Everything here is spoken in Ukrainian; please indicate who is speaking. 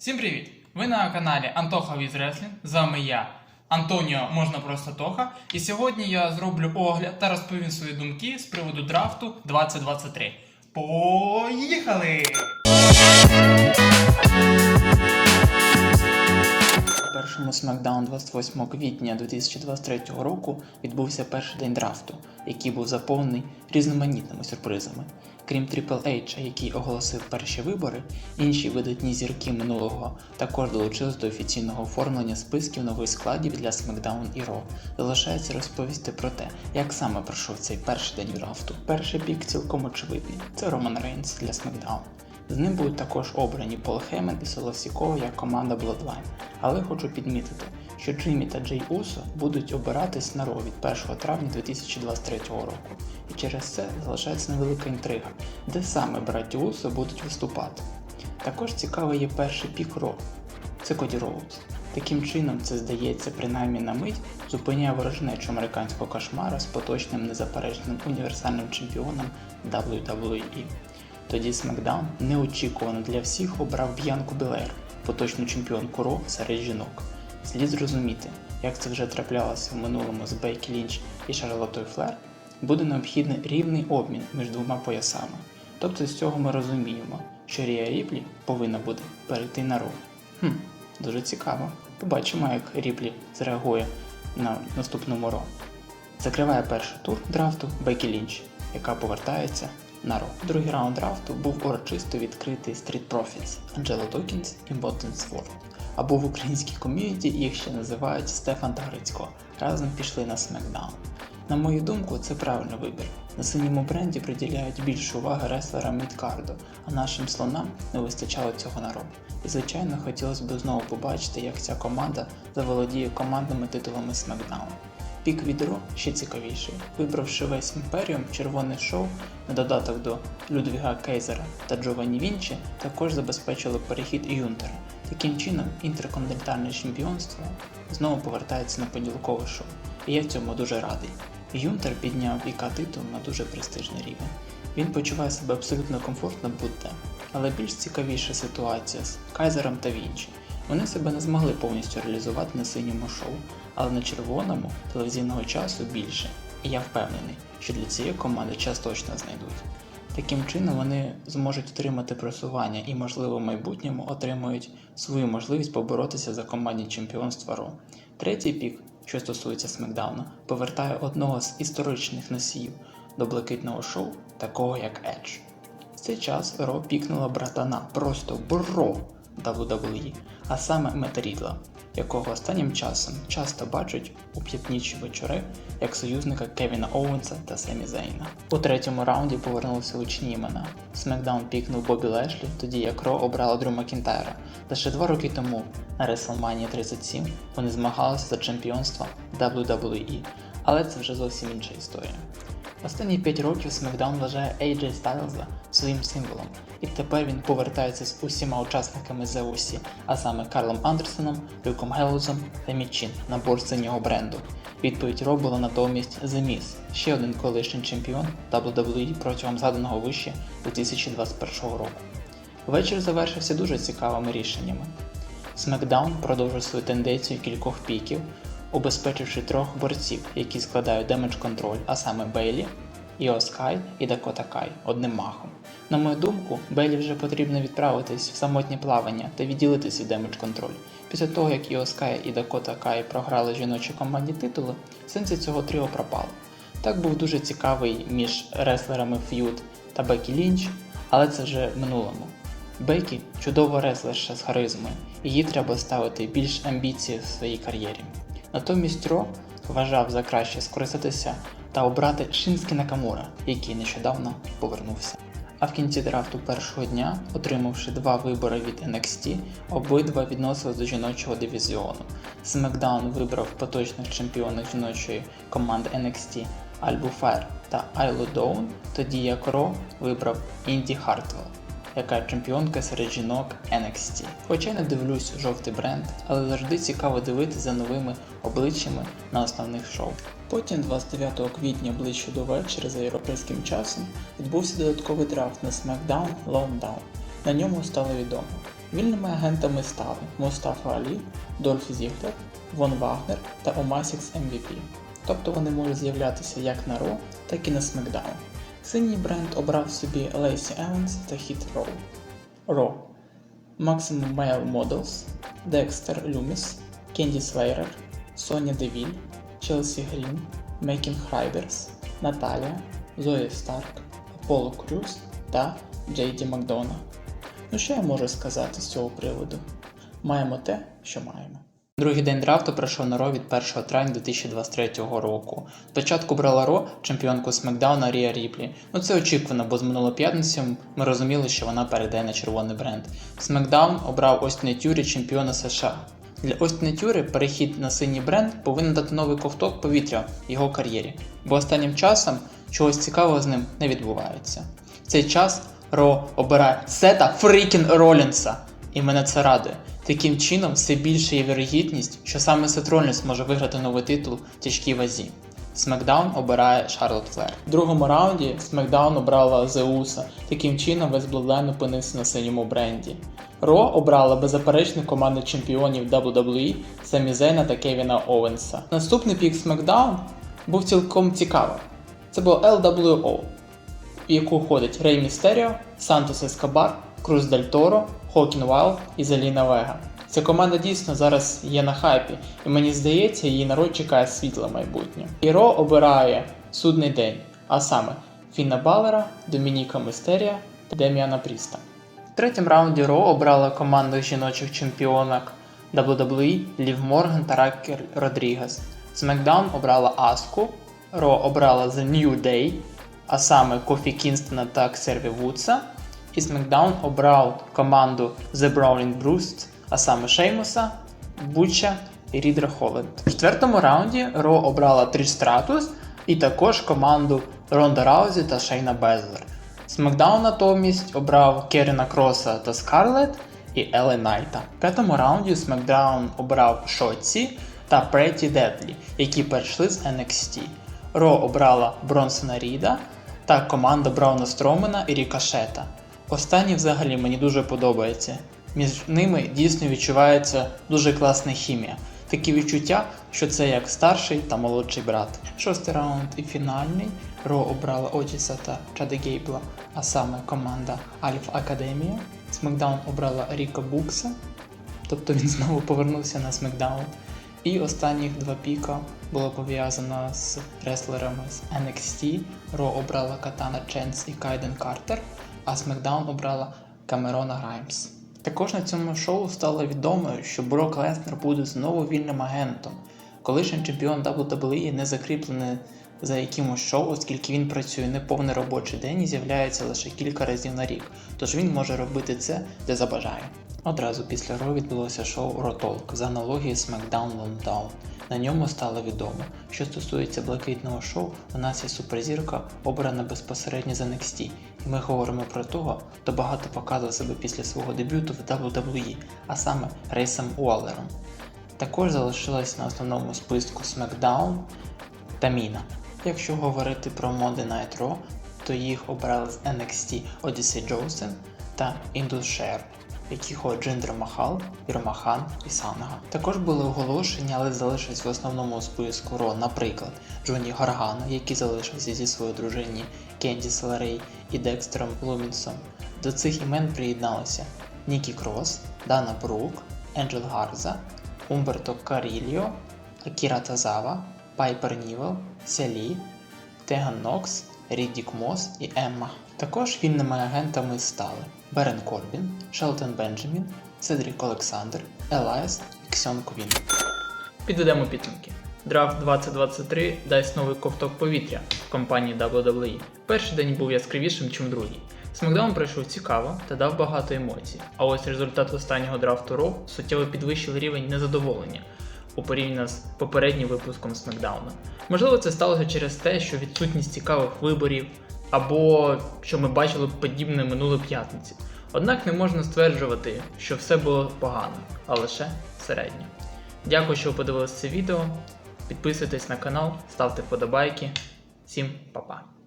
Speaker 1: Всім привіт! Ви на каналі Антоха Віз Реслінг. З вами я, Антоніо, можна просто Тоха. І сьогодні я зроблю огляд та розповім свої думки з приводу драфту 2023. Поїхали! Першому SmackDown 28 квітня 2023 року відбувся перший день драфту, який був заповнений різноманітними сюрпризами. Крім Triple H, який оголосив перші вибори, інші видатні зірки минулого також долучились до офіційного оформлення списків нових складів для SmackDown і Raw. Залишається розповісти про те, як саме пройшов цей перший день драфту. Перший пік цілком очевидний це Роман Рейнс для SmackDown. З ним будуть також обрані Пол Хеймен і Солосікова як команда Bloodline. Але хочу підмітити, що Джиммі та Джей Усо будуть обиратись на Ро від 1 травня 2023 року. І через це залишається невелика інтрига, де саме браті Усо будуть виступати. Також цікавий є перший пік Ро. Це Коді Роудс. Таким чином, це здається, принаймні на мить, зупиняє ворожнечу американського кошмара з поточним незаперечним універсальним чемпіоном WWE. Тоді SmackDown неочікувано для всіх обрав Б'янку Белер, поточну чемпіонку Ро серед жінок. Слід зрозуміти, як це вже траплялося в минулому з Бейкі Лінч і Шарлотою Флер, буде необхідний рівний обмін між двома поясами. Тобто з цього ми розуміємо, що Рія Ріплі повинна буде перейти на Ро. Хм, дуже цікаво. Побачимо, як Ріплі зреагує на наступному Ро. Закриває перший тур драфту Бекі Лінч, яка повертається на Ро. Другий раунд драфту був урочисто відкритий Street Profits Анджела Докінс і Ботен Сворд. Або в українській ком'юніті їх ще називають Стефан та. Разом пішли на SmackDown. На мою думку, це правильний вибір. На синьому бренді приділяють більше уваги реслерам Мідкарду, а нашим слонам не вистачало цього на Ро. І звичайно хотілося б знову побачити, як ця команда заволодіє командними титулами SmackDown. Пік від Ро ще цікавіший. Вибравши весь імперіум, червоне шоу на додаток до Людвіга Кейзера та Джованні Вінчі, також забезпечили перехід Юнтера. Таким чином, інтерконтинентальне чемпіонство знову повертається на поділкове шоу. І я в цьому дуже радий. Юнтер підняв ІК титул на дуже престижний рівень. Він почуває себе абсолютно комфортно будь-де. Але більш цікавіша ситуація з Кайзером та Вінчі. Вони себе не змогли повністю реалізувати на синьому шоу, але на червоному телевізійного часу більше. І я впевнений, що для цієї команди час точно знайдуть. Таким чином вони зможуть отримати просування і, можливо, в майбутньому отримають свою можливість поборотися за командні чемпіонства Ро. Третій пік, що стосується Смакдауна, повертає одного з історичних носіїв до блакитного шоу, такого як Edge. В цей час Ро пікнула братана просто бро WWE, а саме Мета Рідла, якого останнім часом часто бачать у п'ятнічі вечори як союзника Кевіна Оуенса та Семі Зейна. У третьому раунді повернулися гучні імена. Смакдаун пікнув Бобі Лешлі, тоді як Ро обрала Дрю Макінтайра. Лише два роки тому на WrestleMania 37 вони змагалися за чемпіонство WWE, але це вже зовсім інша історія. Останні 5 років SmackDown вважає AJ Styles своїм символом, і тепер він повертається з усіма учасниками UC, а саме Карлом Андерсоном, Люком Геллозом та Мітчин на борт синього бренду. Відповідь Ро була натомість The Miz, ще один колишній чемпіон WWE протягом згаданого вище 2021 року. Вечір завершився дуже цікавими рішеннями. SmackDown продовжив свою тенденцію кількох піків, убезпечивши трьох борців, які складають Damage Control, а саме Бейлі, Іо Скай і Дакота Кай одним махом. На мою думку, Бейлі вже потрібно відправитись в самотнє плавання та відділитись від Damage Control. Після того, як Іо Скай і Дакота Кай програли жіночі командні титули, сенси цього тріо пропало. Так був дуже цікавий між реслерами Ф'юд та Бекі Лінч, але це вже в минулому. Бекі чудова реслерша з харизмою, їй треба ставити більш амбіції в своїй кар'єрі. Натомість Ро вважав за краще скористатися та обрати Шинські Накамура, який нещодавно повернувся. А в кінці драфту першого дня, отримавши два вибори від NXT, обидва відносились до жіночого дивізіону. SmackDown вибрав поточних чемпіонів жіночої команди NXT Альбу Файр та Айлу Доун, тоді як Ро вибрав Інді Хартвелл яка чемпіонка серед жінок NXT. Хоча не дивлюсь жовтий бренд, але завжди цікаво дивитися за новими обличчями на основних шоу. Потім, 29 квітня ближче до вечора за європейським часом, відбувся додатковий драфт на SmackDown Lowdown. На ньому стало відомо, Вільними агентами стали Мустафа Алі, Дольф Зіглер, Вон Вагнер та Омасікс MVP. Тобто вони можуть з'являтися як на Ро, так і на SmackDown. Синій бренд обрав собі Лейсі Еванс та Хіт Роу. Ро. Maximum Male Models, Декстер Люміс, Кенді Слейрер, Соня Девіль, Челсі Грін, Мейкінг Райдерс, Наталія, Зоя Старк, Аполло Крюс та Джейді Макдона. Ну що я можу сказати з цього приводу? Маємо те, що маємо. Другий день драфту пройшов на Ро від 1 травня 2023 року. Спочатку брала Ро чемпіонку Смакдауна Рія Ріплі. Ну це очікувано, бо з минулої п'ятниці ми розуміли, що вона перейде на червоний бренд. Смакдаун обрав Остіна Тюрі чемпіона США. Для Остіна Тюрі перехід на синій бренд повинен дати новий ковток повітря в його кар'єрі, бо останнім часом чогось цікавого з ним не відбувається. В цей час Ро обирає Сета Фрікін Ролінса, і мене це радує. Таким чином, все більше є вірогідність, що саме Сет Ролінс може виграти новий титул в тяжкій вазі. Смакдаун обирає Шарлот Флер. В другому раунді Смакдаун обрала Зеуса. Таким чином весь Bloodline опинився на синьому бренді. Ро обрала беззаперечну команду чемпіонів WWE Самі Зейна та Кевіна Оуенса. Наступний пік Смакдаун був цілком цікавим. Це було LWO, в яку входить Рей Містеріо, Сантос Ескабар, Круз Дель Торо, Хокін Вайлд і Заліна Вега. Ця команда дійсно зараз є на хайпі, і мені здається, її народ чекає світле майбутнє. Іро обирає судний день, а саме Фіна Балера, Домініка Мистерія та Деміана Пріста. В третьому раунді Ро обрала команду жіночих чемпіонок WWE Лів Морган та Ракер Родрігес. SmackDown обрала Аску, Ро обрала The New Day, а саме Кофі Кінстона та Ксерві Вудса. І SmackDown обрав команду The Browning Brust, а саме Шеймуса, Буча і Рідра Холленд. В четвертому раунді Ро обрала Тріш Стратус і також команду Ронда Раузі та Шейна Безлер. SmackDown натомість обрав Керіна Кроса та Скарлет і Еле Найта. В п'ятому раунді SmackDown обрав Шотці та Преті Дедлі, які перейшли з NXT. Ро обрала Бронсона Ріда та команда Брауна Стромена і Рікашета. Останній взагалі мені дуже подобається. Між ними дійсно відчувається дуже класна хімія. Такі відчуття, що це як старший та молодший брат. Шостий раунд і фінальний. Ро обрала Отіса та Чада Гейбла, а саме команда Альфа Академія. Смакдаун обрала Ріка Букса, тобто він знову повернувся на Смакдаун. І останніх два піка було пов'язано з реслерами з NXT. Ро обрала Катана Ченс і Кайден Картер, а SmackDown обрала Камерона Граймс. Також на цьому шоу стало відомо, що Брок Леснер буде знову вільним агентом. Колишній чемпіон WWE не закріплений за якимось шоу, оскільки він працює не повний робочий день і з'являється лише кілька разів на рік, тож він може робити це, де забажає. Одразу після Ро відбулося шоу Ротолк за аналогією SmackDown Down. На ньому стало відомо, що стосується блакитного шоу, у нас є суперзірка, обрана безпосередньо з NXT, і ми говоримо про того, хто багато показував себе після свого дебюту в WWE, а саме Рейсом Уоллером. Також залишилась на основному списку SmackDown та Міна. Якщо говорити про Monday Night Raw, то їх обрали з NXT Odyssey Джоусен та Індус Шер, в які ходять Махал, Іромахан і Санга. Також були оголошення, але залишились в основному списку Ро, наприклад, Джоні Гаргано, який залишився зі своєю дружині Кенді Селерей і Декстером Лумінсом. До цих імен приєдналися Нікі Крос, Дана Брук, Енджел Гарза, Умберто Карільо, Акіра Тазава, Пайпер Нівел, Селі, Теган Нокс, Ріддік Мос і Емма. Також вільними агентами стали Берен Корбін, Шелтон Бенджамін, Седрік Олександр, Елайс і Ксьон Квін. Підведемо підсумки. Драфт 2023 дасть новий ковток повітря в компанії WWE. Перший день був яскравішим, ніж другий. Смакдаун пройшов цікаво та дав багато емоцій. А ось результат останнього драфту Ро суттєво підвищив рівень незадоволення у порівняно з попереднім випуском Смакдауна. Можливо, це сталося через те, що відсутність цікавих виборів, або що ми бачили подібне минулої п'ятниці. Однак не можна стверджувати, що все було погано, а лише середньо. Дякую, що ви подивилися це відео. Підписуйтесь на канал, ставте вподобайки. Всім па-па!